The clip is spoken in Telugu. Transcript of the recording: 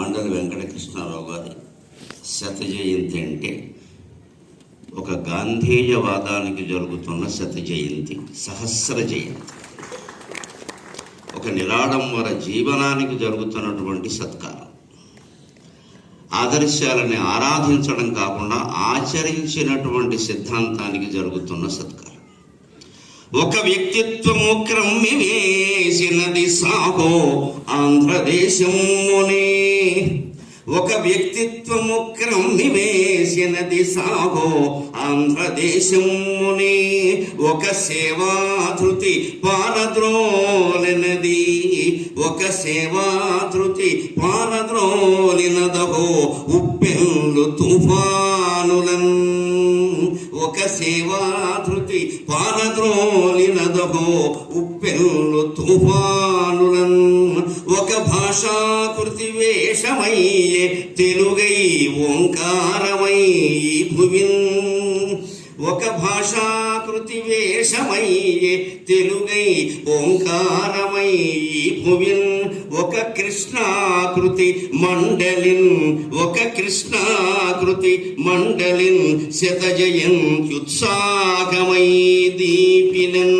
మండలి వెంకటకృష్ణారావు గారి శత జయంతి అంటే ఒక గాంధేయవాదానికి జరుగుతున్న శత జయంతి సహస్ర జయంతి. ఒక నిరాడంబర జీవనానికి జరుగుతున్నటువంటి సత్కారం. ఆదర్శాలని ఆరాధించడం కాకుండా ఆచరించినటువంటి సిద్ధాంతానికి జరుగుతున్న సత్కారం. ఒక వ్యక్తిత్వము క్రమ్మి వేసినది సాహో ఆంధ్రదేశమునే ఒక వ్యక్తిత్వము క్రమ్మి వేసినది సాహో ఆంధ్రదేశముని ఒక సేవాధృతి పారద్రోలినది ఒక సేవాధృతి పారద్రోలినదహో ఉప్పెల్లు ప్రాణులను ఒక సేవాధృతి పారద్రోలినదహో ఉప్పెల్లు తుఫానులను. ఒక భాషాకృతి వేషమయ్యే తెలుగై ఓంకారమై భువిన్. ఒక భాషాకృతి వేషమయ్యే తెలుగై ఓంకారమై భువిన్. ఒక కృష్ణాకృతి మండలిన్ ఒక కృష్ణాకృతి మండలిన్ శతజయంత్యుత్సాహమై దీపినన్.